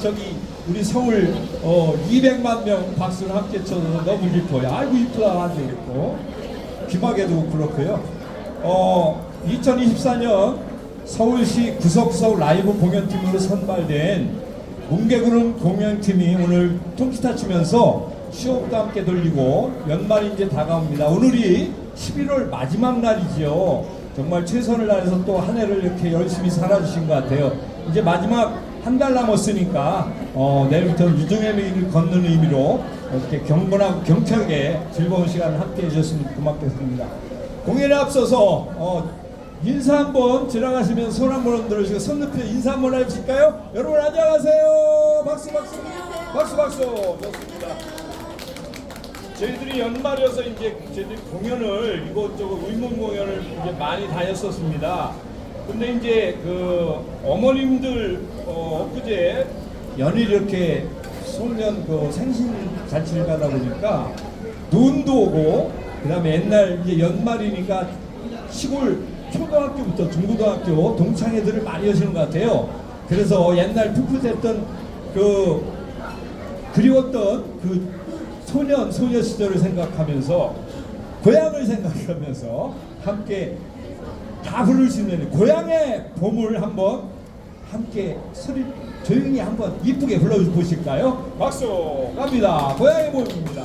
저기 우리 서울 어 200만 명 박수를 함께 쳐서 너무 기뻐요. 아이고 이쁘다 하도 그렇고 귀마개도 그렇고요. 어 2024년 서울시 구석구석 라이브 공연팀으로 선발된 뭉개구름 공연팀이 오늘 통기타 치면서 수업도 함께 돌리고 연말이 이제 다가옵니다. 오늘이 11월 마지막 날이지요. 정말 최선을 다해서 또 한 해를 이렇게 열심히 살아주신 것 같아요. 이제 마지막 한 달 남았으니까 어, 내일부터 유종의 미를 걷는 의미로 이렇게 경건하고 경쾌하게 즐거운 시간을 함께 해주셨으면 고맙겠습니다. 공연에 앞서서 어, 인사 한번 지나가시면 손 한번 흔들어주시고 손 높여 인사 한번 해주실까요? 여러분 안녕하세요. 박수 박수 박수 박수 좋습니다. 저희들이 연말이어서 이제 저희들이 공연을 이곳저곳 의문 공연을 이제 많이 다녔었습니다. 근데 이제 그 어머님들 어, 엊그제 연일 이렇게 송년 그 생신 잔치를 가다 보니까 눈도 오고 그다음에 옛날 이제 연말이니까 시골 초등학교부터 중고등학교 동창회들을 많이 하시는 것 같아요. 그래서 옛날 풋풋했던 그 그리웠던 그 소년 소녀 시절을 생각하면서 고향을 생각하면서 함께 다 부를 수 있는 고향의 봄을 한번 함께 소리 조용히 한번 이쁘게 불러 보실까요? 박수 갑니다. 고향의 봄입니다.